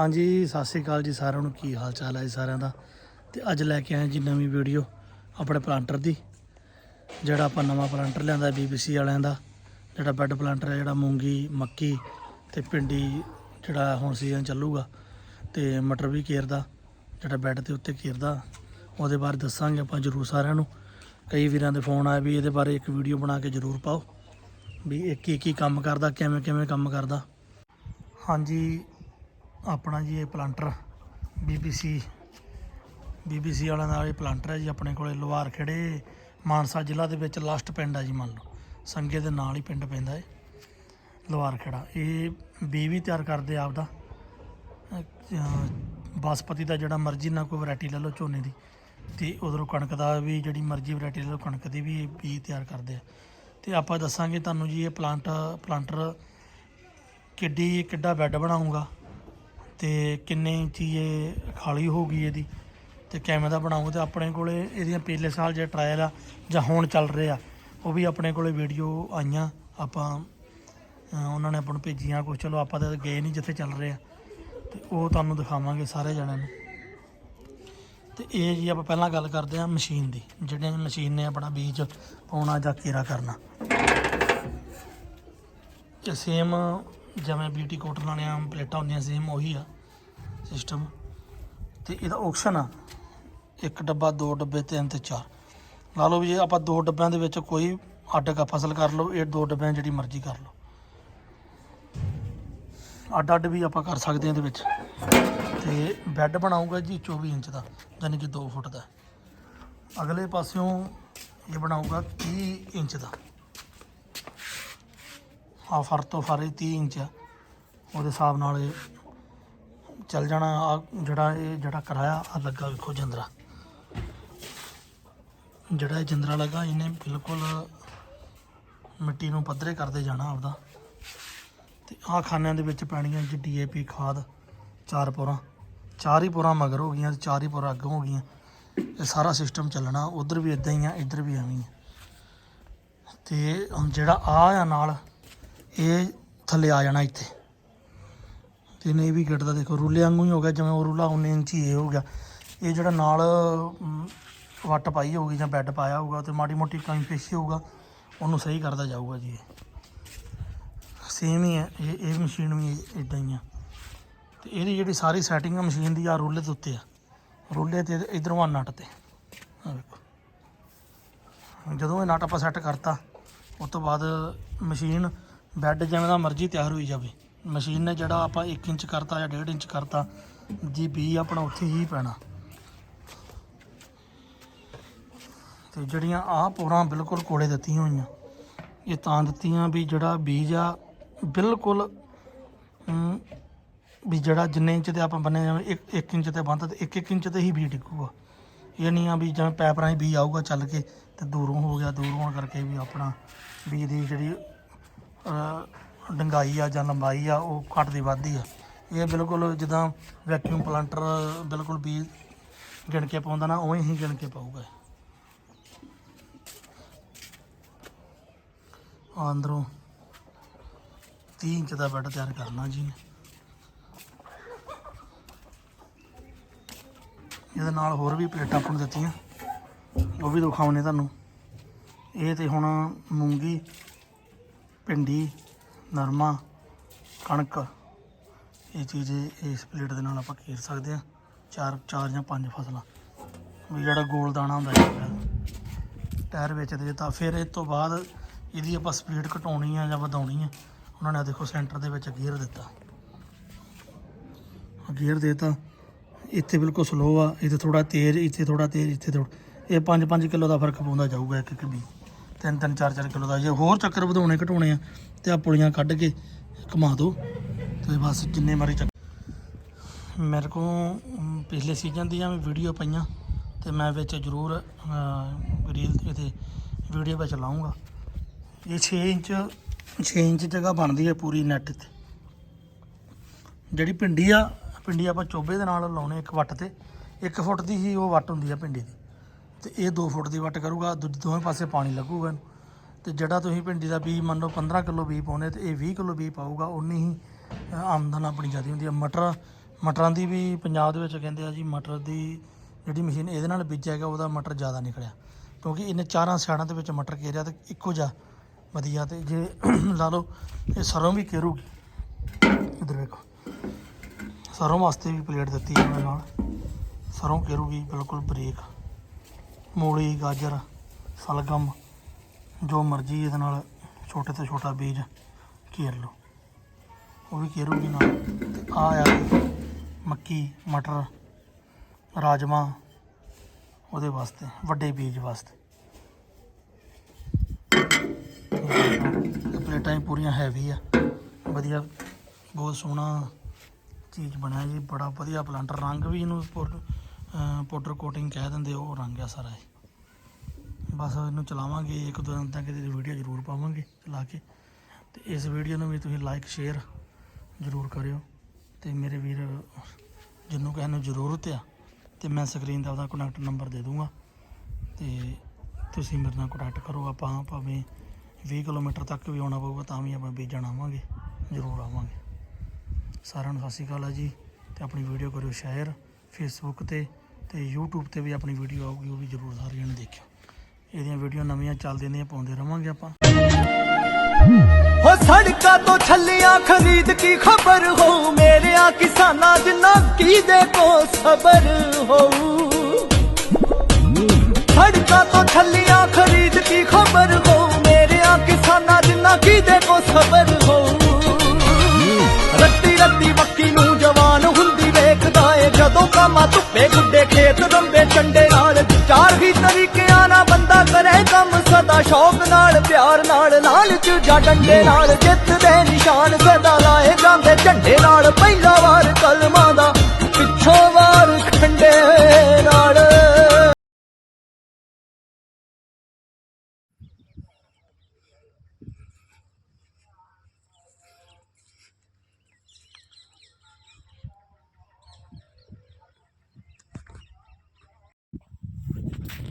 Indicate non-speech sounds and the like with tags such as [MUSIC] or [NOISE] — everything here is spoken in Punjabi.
ਹਾਂਜੀ, ਸਤਿ ਸ੍ਰੀ ਅਕਾਲ ਜੀ ਸਾਰਿਆਂ ਨੂੰ। ਕੀ ਹਾਲ ਚਾਲ ਹੈ ਜੀ ਸਾਰਿਆਂ ਦਾ? ਤੇ ਅੱਜ ਲੈ ਕੇ ਆਏ ਜੀ ਨਵੀਂ ਵੀਡੀਓ ਆਪਣੇ ਪਲਾਂਟਰ ਦੀ, ਜਿਹੜਾ ਆਪਾਂ ਨਵਾਂ ਪਲਾਂਟਰ ਲਿਆਂਦਾ BBC ਵਾਲਿਆਂ ਦਾ। ਜਿਹੜਾ ਬੈੱਡ ਪਲਾਂਟਰ ਹੈ, ਜਿਹੜਾ ਮੂੰਗੀ, ਮੱਕੀ ਤੇ ਭਿੰਡੀ ਜਿਹੜਾ ਹੁਣ ਸੀਜ਼ਨ ਚੱਲੂਗਾ ਤੇ ਮਟਰ ਵੀ ਕੇਰਦਾ ਜਿਹੜਾ ਬੈੱਡ ਦੇ ਉੱਤੇ ਕੇਰਦਾ ਉਹਦੇ ਬਾਰੇ ਦੱਸਾਂਗੇ ਆਪਾਂ ਜਰੂਰ ਸਾਰਿਆਂ ਨੂੰ। ਕਈ ਵੀਰਾਂ ਦੇ ਫੋਨ ਆਏ ਵੀ ਇਹਦੇ ਬਾਰੇ ਇੱਕ ਵੀਡੀਓ ਬਣਾ ਕੇ ਜਰੂਰ ਪਾਓ, ਵੀ ਇਹ ਕੀ ਕੀ ਕੰਮ ਕਰਦਾ ਕਿਵੇਂ ਕਿਵੇਂ ਕੰਮ ਕਰਦਾ। ਹਾਂਜੀ ਆਪਣਾ ਜੀ ਇਹ ਪਲਾਂਟਰ BBC BBC ਵਾਲਿਆਂ ਦਾ ਇਹ ਪਲਾਂਟਰ ਹੈ ਜੀ, ਆਪਣੇ ਕੋਲੇ ਲੋਹਾਰ ਖੇੜੇ, ਮਾਨਸਾ ਜ਼ਿਲ੍ਹਾ ਦੇ ਵਿੱਚ ਲਾਸਟ ਪਿੰਡ ਹੈ ਜੀ ਮੰਨ ਲਓ। ਸੰਗੇ ਦੇ ਨਾਲ ਹੀ ਪਿੰਡ ਪੈਂਦਾ ਹੈ ਲੋਹਾਰ ਖੇੜਾ। ਇਹ ਬੀ ਵੀ ਤਿਆਰ ਕਰਦੇ ਆ ਆਪਦਾ। ਅਹ, ਬਾਸਪਤੀ ਦਾ ਜਿਹੜਾ ਮਰਜ਼ੀ ਨਾ ਕੋਈ ਵੈਰਾਈਟੀ ਲੈ ਲਓ ਝੋਨੇ ਦੀ। ਤੇ ਉਧਰੋਂ ਕਣਕ ਦਾ ਵੀ ਜਿਹੜੀ ਮਰਜ਼ੀ ਵੈਰਾਈਟੀ ਲੈ ਲਓ, ਕਣਕ ਦੀ ਵੀ ਇਹ ਬੀ ਤਿਆਰ ਕਰਦੇ ਆ। ਤੇ ਆਪਾਂ ਦੱਸਾਂਗੇ ਤੁਹਾਨੂੰ ਜੀ ਇਹ ਪਲਾਂਟ ਪਲਾਂਟਰ ਕਿੱਡੀ, ਕਿੱਡਾ ਬੈੱਡ ਬਣਾਉਂਗਾ ਤੇ ਕਿੰਨੇ ਇੰਚੀ ਇਹ ਖਾਲੀ ਹੋਊਗੀ ਇਹਦੀ ਤੇ ਕਿਵੇਂ ਦਾ ਬਣਾਉਂਗਾ ਤੇ ਆਪਣੇ ਕੋਲੇ ਇਹਦੀਆਂ ਪਿਛਲੇ ਸਾਲ ਜੇ ਟਰਾਇਲ ਆ ਜਾਂ ਹੁਣ ਚੱਲ ਰਹੇ ਆ, ਉਹ ਵੀ ਆਪਣੇ ਕੋਲੇ ਵੀਡੀਓ ਆਈਆਂ, ਆਪਾਂ ਉਹਨਾਂ ਨੇ ਆਪਾਂ ਨੂੰ ਭੇਜੀਆਂ ਕੁਛ, ਚਲੋ ਆਪਾਂ ਤਾਂ ਗਏ ਨਹੀਂ ਜਿੱਥੇ ਚੱਲ ਰਹੇ ਆ। ਤੇ ਉਹ ਤੁਹਾਨੂੰ ਦਿਖਾਵਾਂਗੇ ਸਾਰੇ ਜਣਿਆਂ ਨੂੰ। ਤੇ ਇਹ ਜੀ ਆਪਾਂ ਪਹਿਲਾਂ ਗੱਲ ਕਰਦੇ ਆ ਮਸ਼ੀਨ ਦੀ, ਜਿਹੜੀਆਂ ਮਸ਼ੀਨ ਨੇ ਆਪਣਾ ਬੀਜ ਪਾਉਣਾ ਜਾਂ ਕੀਰਾ ਕਰਨਾ। ਇਹ ਸੇਮ ਜਿਵੇਂ ਬਿਊਟੀ ਕੋਟਨ ਵਾਲੀਆਂ ਪਲੇਟਾਂ ਹੁੰਦੀਆਂ ਸੇਮ ਉਹੀ ਆ ਸਿਸਟਮ ਤੇ ਇਹਦਾ ਆਪਸ਼ਨ ਆ, ਇੱਕ ਡੱਬਾ, ਦੋ ਡੱਬੇ, ਤਿੰਨ ਤੇ ਚਾਰ। ਲਾ ਲਓ ਵੀ ਜੇ ਆਪਾਂ ਦੋ ਡੱਬਿਆਂ ਦੇ ਵਿੱਚ ਕੋਈ ਅੱਡ ਕਾ ਫਸਲ ਕਰ ਲਓ, ਇਹ ਦੋ ਡੱਬਿਆਂ 'ਚ ਜਿਹੜੀ ਮਰਜ਼ੀ ਕਰ ਲਓ। ਅੱਡ ਅੱਡ ਵੀ ਆਪਾਂ ਕਰ ਸਕਦੇ ਹਾਂ ਇਹਦੇ ਵਿੱਚ। ਤੇ ਬੈੱਡ ਬਣਾਊਗਾ ਜੀ 24 ਇੰਚ ਦਾ ਯਾਨੀ ਕਿ 2 ਫੁੱਟ ਦਾ। ਅਗਲੇ ਪਾਸਿਓਂ ਇਹ ਬਣਾਊਗਾ 30 ਇੰਚ ਦਾ। ਆ ਫਰ ਤੋਂ ਫਰ ਹੀ 30 ਇੰਚ ਆ। ਉਹਦੇ ਹਿਸਾਬ ਨਾਲ ਇਹ ਚੱਲ ਜਾਣਾ ਆ, ਜਿਹੜਾ ਇਹ ਜਿਹੜਾ ਕਰਾਇਆ, ਆ ਲੱਗਾ ਵੇਖੋ ਜੰਦਰਾ। ਜਿਹੜਾ ਇਹ ਜੰਦਰਾ ਲੱਗਾ, ਇਹਨੇ ਬਿਲਕੁਲ ਮਿੱਟੀ ਨੂੰ ਪੱਧਰੇ ਕਰਦੇ ਜਾਣਾ ਆਪਦਾ। ਤੇ ਆ ਖਾਨਿਆਂ ਦੇ ਵਿੱਚ ਪੈਣੀਆਂ ਜੀ ਡੀਏਪੀ ਖਾਦ, ਚਾਰ ਪੋਰਾਂ। ਚਾਰ ਹੀ ਪੋਰਾਂ ਮਗਰ ਹੋ ਗਈਆਂ, ਤੇ ਚਾਰ ਹੀ ਪੋਰਾਂ ਅੱਗੇ ਹੋ ਗਈਆਂ। ਇਹ ਸਾਰਾ ਸਿਸਟਮ ਚੱਲਣਾ, ਉਧਰ ਵੀ ਇਦਾਂ ਹੀ ਆ, ਇੱਧਰ ਵੀ ਐਵੇਂ ਹੀ ਆ। ਤੇ ਹੁਣ ਜਿਹੜਾ ਆ ਆ ਨਾਲ ਇਹ ਥੱਲੇ ਆ ਜਾਣਾ ਇੱਥੇ। ਤੇ ਨਹੀਂ ਵੀ ਗਿੱਟਦਾ ਦੇਖੋ, ਰੂਲੇ ਵਾਂਗੂ ਹੀ ਹੋ ਗਿਆ, ਜਿਵੇਂ ਉਹ ਰੂਲਾ 19 ਇੰਚੀ ਇਹ ਹੋ ਗਿਆ। ਇਹ ਜਿਹੜਾ ਨਾਲ ਵੱਟ ਪਾਈ ਹੋਊਗੀ ਜਾਂ ਬੈੱਡ ਪਾਇਆ ਹੋਊਗਾ, ਤੇ ਮਾੜੀ ਮੋਟੀ ਕਮੀ ਪੇਸ਼ੀ ਹੋਊਗਾ, ਉਹਨੂੰ ਸਹੀ ਕਰਦਾ ਜਾਊਗਾ ਜੀ ਇਹ। ਸੇਮ ਹੀ ਹੈ, ਇਹ ਇਹ ਮਸ਼ੀਨ ਵੀ ਇਦਾਂ ਹੀ ਆ। ਤੇ ਇਹਦੀ ਜਿਹੜੀ ਸਾਰੀ ਸੈਟਿੰਗ ਆ ਮਸ਼ੀਨ ਦੀ ਆ ਰੂਲੇ ਦੇ ਉੱਤੇ ਆ। ਰੂਲੇ ਤੇ ਇਧਰੋਂ ਆ ਨਟ ਤੇ। ਆ ਵੇਖੋ। ਜਦੋਂ ਇਹ ਨਟ ਆਪਾਂ ਸੈੱਟ ਕਰਤਾ, ਉਸ ਤੋਂ ਬਾਅਦ ਮਸ਼ੀਨ ਬੈੱਡ ਜਿਵੇਂ ਦਾ ਮਰਜ਼ੀ ਤਿਆਰ ਹੋਈ ਜਾਵੇ। ਮਸ਼ੀਨ ਨੇ ਜਿਹੜਾ ਆਪਾਂ 1 ਇੰਚ ਕਰਤਾ ਜਾਂ 1.5 ਇੰਚ ਕਰਤਾ, ਜੀ ਬੀ ਆਪਣਾ ਉੱਥੇ ਹੀ ਪੈਣਾ। ਤੇ ਜਿਹੜੀਆਂ ਆਹ ਪੋਰਾਂ ਬਿਲਕੁਲ ਕੋਲੇ ਦਿੱਤੀਆਂ ਹੋਈਆਂ। ਇਹ ਤਾਂ ਦਿੱਤੀਆਂ ਵੀ ਜਿਹੜਾ ਬੀਜ ਆ, ਬਿਲਕੁਲ ਵੀ ਜਿਹੜਾ ਜਿੰਨੇ ਇੰਚ ਤੇ ਆਪਾਂ ਬੰਨੇ ਜਾਵੇਂ 1 ਇੰਚ ਤੇ ਬੰਦ ਤੇ 1 1 ਇੰਚ ਤੇ ਹੀ ਬੀਜ ਡਿੱਗੂਗਾ। ਇਹ ਨਹੀਂ ਆ ਵੀ ਜਿਵੇਂ ਪੈਪ ਰਾਹੀਂ ਬੀਜ ਆਊਗਾ ਚੱਲ ਕੇ ਤੇ ਦੂਰੋਂ ਹੋ ਗਿਆ, ਦੂਰ ਹੋਣ ਕਰਕੇ ਵੀ ਆਪਣਾ ਬੀਜ ਦੀ ਜਿਹੜੀ ਡੰਗਾਈ ਆ ਜਾਂ ਲੰਬਾਈ ਆ, ਉਹ ਘਟਦੀ ਵੱਧਦੀ ਆ। ਇਹ ਬਿਲਕੁਲ ਜਿੱਦਾਂ ਵੈਕਿਊਮ ਪਲਾਂਟਰ ਬਿਲਕੁਲ ਬੀਜ ਗਿਣ ਕੇ ਪਾਉਂਦਾ ਨਾ, ਉਵੇਂ ਹੀ ਗਿਣ ਕੇ ਪਾਊਗਾ। ਆ ਅੰਦਰੋਂ 30 ਇੰਚ ਦਾ ਬੈੱਡ ਤਿਆਰ ਕਰਨਾ ਜੀ। ਇਹਦੇ ਨਾਲ ਹੋਰ ਵੀ ਪਲੇਟਾਂ ਆਪਾਂ ਨੂੰ ਦਿੱਤੀਆਂ। ਉਹ ਵੀ ਦਿਖਾਉਣੇ ਤੁਹਾਨੂੰ। ਇਹ ਤੇ ਹੁਣ ਮੂੰਗੀ ਭਿੰਡੀ, ਨਰਮਾ, ਕਣਕ, ਇਹ ਚੀਜ਼ ਇਸ ਪਲੇਟ ਦੇ ਨਾਲ ਆਪਾਂ ਘੇਰ ਸਕਦੇ ਆ ਚਾਰ ਚਾਰ ਜਾਂ ਪੰਜ ਫਸਲਾਂ। ਵੀ ਜਿਹੜਾ ਗੋਲ ਦਾਣਾ ਹੁੰਦਾ ਹੈ ਟਾਇਰ ਵਿੱਚ ਦੇ ਦਿੱਤਾ ਫਿਰ ਇਸ ਤੋਂ ਬਾਅਦ ਇਹਦੀ ਆਪਾਂ ਸਪੀਡ ਘਟਾਉਣੀ ਆ ਜਾਂ ਵਧਾਉਣੀ ਆ, ਉਹਨਾਂ ਨੇ ਦੇਖੋ ਸੈਂਟਰ ਦੇ ਵਿੱਚ ਗੇਅਰ ਦਿੱਤਾ। ਗੇਅਰ ਦੇਤਾ। ਇੱਥੇ ਬਿਲਕੁਲ ਸਲੋ ਆ, ਇੱਥੇ ਥੋੜਾ ਤੇਜ਼, ਇੱਥੇ ਥੋੜਾ ਤੇਜ਼, ਇੱਥੇ ਥੋੜਾ ਇਹ 5-5 ਕਿਲੋ ਦਾ ਫ਼ਰਕ ਪਾਉਂਦਾ ਜਾਊਗਾ ਇੱਕ ਇੱਕ ਬੀ ਤਿੰਨ ਤਿੰਨ ਚਾਰ ਚਾਰ ਕਿਲੋ ਦਾ। ਜੇ ਹੋਰ ਚੱਕਰ ਵਧਾਉਣੇ ਘਟਾਉਣੇ ਆ ਤੇ ਆ ਪੁਲੀਆਂ ਕੱਢ ਕੇ ਘੁਮਾ ਦਿਓ। ਤੇ ਬਸ ਜਿੰਨੇ ਮਾਰੀ ਚੱਕ ਮੇਰੇ ਕੋਲ ਪਿਛਲੇ ਸੀਜ਼ਨ ਦੀਆਂ ਵੀ ਵੀਡੀਓ ਪਈਆਂ ਤੇ ਮੈਂ ਵਿੱਚ ਜ਼ਰੂਰ ਅਹ, ਰੀਲ ਇਹਦੇ ਵੀਡੀਓ ਵਿੱਚ ਲਾਉਂਗਾ ਇਹ 6 ਇੰਚ 6 ਇੰਚ ਜਗ੍ਹਾ ਬਣਦੀ ਹੈ ਪੂਰੀ ਨੈਟ ਤੇ। ਜਿਹੜੀ ਭਿੰਡੀ ਆ ਭਿੰਡੀ ਆਪਾਂ ਚੋਬੇ ਦੇ ਨਾਲ ਲਾਉਣੇ ਇੱਕ ਵੱਟ ਤੇ। 1 ਫੁੱਟ ਦੀ ਹੀ ਉਹ ਵੱਟ ਹੁੰਦੀ ਆ ਪਿੰਡੀ ਦੀ। ਤੇ ਇਹ 2 ਫੁੱਟ ਦੀ ਵੱਟ ਕਰੂਗਾ, ਦੂਜੇ ਦੋਵੇਂ ਪਾਸੇ ਪਾਣੀ ਲੱਗੂਗਾ ਇਹਨੂੰ। ਤੇ ਜਿਹੜਾ ਤੁਸੀਂ ਭਿੰਡੀ ਦਾ ਬੀਜ ਮੰਨ ਲਓ 15 ਕਿਲੋ ਬੀਜ ਪਾਉਨੇ ਤੇ ਇਹ 20 ਕਿਲੋ ਬੀਜ ਪਾਊਗਾ ਉਨੀ ਹੀ ਆਮਦਨ ਆਪਣੀ ਜ਼ਿਆਦਾ ਹੁੰਦੀ ਹੈ। ਮਟਰ, ਮਟਰਾਂ ਦੀ ਵੀ ਪੰਜਾਬ ਦੇ ਵਿੱਚ ਕਹਿੰਦੇ ਆ ਜੀ, ਮਟਰ ਦੀ ਜਿਹੜੀ ਮਸ਼ੀਨ ਇਹਦੇ ਨਾਲ ਬੀਜਿਆ ਗਿਆ, ਉਹਦਾ ਮਟਰ ਜ਼ਿਆਦਾ ਨਿਕਲਿਆ। ਕਿਉਂਕਿ ਇਹਨੇ ਚਾਰਾਂ ਸਾਈਡਾਂ ਦੇ ਵਿੱਚ ਮਟਰ ਘੇਰਿਆ ਤੇ ਇੱਕੋ ਜਿਹਾ ਵਧੀਆ ਤੇ ਜੇ [CLEARS THROAT] ਲਾ ਲਓ, ਇਹ ਸਰੋਂ ਵੀ ਘੇਰੂਗੀ ਇਧਰ ਵੇਖੋ। ਸਰੋਂ ਵਾਸਤੇ ਵੀ ਪਲੇਟ ਦਿੱਤੀ ਹੈ ਉਹਨਾਂ ਨਾਲ। ਸਰੋਂ ਘੇਰੂਗੀ ਬਿਲਕੁਲ ਬਰੀਕ। ਮੂਲੀ, ਗਾਜਰ, ਸਲਗਮ, ਜੋ ਮਰਜ਼ੀ ਇਹਦੇ ਨਾਲ ਛੋਟੇ ਤੋਂ ਛੋਟਾ ਬੀਜ ਘੇਰ ਲਓ। ਉਹ ਵੀ ਘੇਰੂਗੀ ਨਾਲ। ਤੇ ਆ ਆ ਮੱਕੀ, ਮਟਰ, ਰਾਜਮਾ, ਉਹਦੇ ਵਾਸਤੇ, ਵੱਡੇ ਬੀਜ ਵਾਸਤੇ। ਪਲੇਟਾਂ ਵੀ ਪੂਰੀਆਂ ਹੈਵੀ ਆ। ਵਧੀਆ, ਬਹੁਤ ਸੋਹਣਾ ਚੀਜ਼ ਬਣਿਆ ਜੀ। ਬੜਾ ਵਧੀਆ ਪਲਾਂਟਰ ਰੰਗ ਵੀ ਇਹਨੂੰ ਪਾਊਡਰ ਕੋਟਿੰਗ ਕਹਿ ਦਿੰਦੇ ਉਹ ਰੰਗ ਆ ਸਾਰਾ ਇਹ। ਬਸ ਇਹਨੂੰ ਚਲਾਵਾਂਗੇ, ਇੱਕ ਦੋ ਦਿਨ ਤੱਕ ਇਹਦੀ ਵੀਡੀਓ ਜ਼ਰੂਰ ਪਾਵਾਂਗੇ, ਚਲਾ ਕੇ। ਤੇ ਇਸ ਵੀਡੀਓ ਨੂੰ ਵੀ ਤੁਸੀਂ ਲਾਈਕ ਸ਼ੇਅਰ ਜ਼ਰੂਰ ਕਰਿਓ। ਤੇ ਮੇਰੇ ਵੀਰ ਜਿਹਨੂੰ ਕਿਸੇ ਨੂੰ ਜ਼ਰੂਰਤ ਆ, ਤੇ ਮੈਂ ਸਕਰੀਨ ਦਾ ਉਹਦਾ ਕੰਟੈਕਟ ਨੰਬਰ ਦੇ ਦੂੰਗਾ। ਤੇ ਤੁਸੀਂ ਮੇਰੇ ਨਾਲ ਕੰਟੈਕਟ ਕਰੋ, ਆਪਾਂ ਭਾਵੇਂ 20 ਕਿਲੋਮੀਟਰ ਤੱਕ ਵੀ ਆਉਣਾ ਪਊਗਾ, ਤਾਂ ਵੀ ਆਪਾਂ ਬੀਜਣ ਆਵਾਂਗੇ, ਜ਼ਰੂਰ ਆਵਾਂਗੇ। ਸਾਰਿਆਂ ਨੂੰ ਸਤਿ ਸ਼੍ਰੀ ਅਕਾਲ ਆ ਜੀ, ਤੇ ਆਪਣੀ ਵੀਡੀਓ ਕਰਿਓ ਸ਼ੇਅਰ ਫੇਸਬੁੱਕ ਤੇ। ਤੇ YouTube ਤੇ ਵੀ ਆਪਣੀ ਵੀਡੀਓ ਆਊਗੀ, ਉਹ ਵੀ ਜ਼ਰੂਰ ਸਾਰਿਆਂ ਨੇ ਦੇਖਿਓ। ਇਹਦੀਆਂ ਵੀਡੀਓ ਨਵੀਆਂ ਚੱਲਦੀਆਂ ਨੇ, ਪਾਉਂਦੇ ਰਵਾਂਗੇ ਆਪਾਂ। ਹੋ ਸੜਕਾਂ ਤੋਂ ਛੱਲੀਆਂ ਖਰੀਦ ਕੀ ਖਬਰ ਹੋ ਮੇਰਿਆਂ ਕਿਸਾਨਾਂ ਜਿੰਨਾ ਕੀ ਦੇ ਕੋ ਸਬਰ ਹੋ ਸੜਕਾਂ ਤੋਂ ਛੱਲੀਆਂ ਖਰੀਦ ਕੀ ਖਬਰ ਹੋ ਮੇਰਿਆਂ ਕਿਸਾਨਾਂ ਜਿੰਨਾ ਕੀ ਦੇ ਕੋ ਸਬਰ ਹੋ ਰੱਤੀ ਰੱਤੀ ਮੱਕੀ ਨੂੰ ਜਵਾਨ ਹੁੰਦੀ ਵੇਖਦਾ ਏ, ਜਦੋਂ ਕਾਮਾ ਧੁੱਪੇ ਗੁੱਡੇ ਖੇਤ ਰੰਬੇ ਚੰਡੇ ਨਾਲ। ਚਾਰ ਹੀ ਤਰੀਕਿਆਂ ਨਾਲ ਬੰਦਾ ਕਰੇ ਕੰਮ, ਸਦਾ ਸ਼ੌਕ ਨਾਲ, ਪਿਆਰ ਨਾਲ ਲਾਲਚ ਜਾਂ ਡੰਡੇ ਨਾਲ। ਜਿੱਤ ਦੇ ਨਿਸ਼ਾਨ ਸਦਾ ਲਾਏ ਜਾਂਦੇ ਝੰਡੇ ਨਾਲ। ਪਹਿਲਾ ਵਾਰ ਕਲਮਾਂ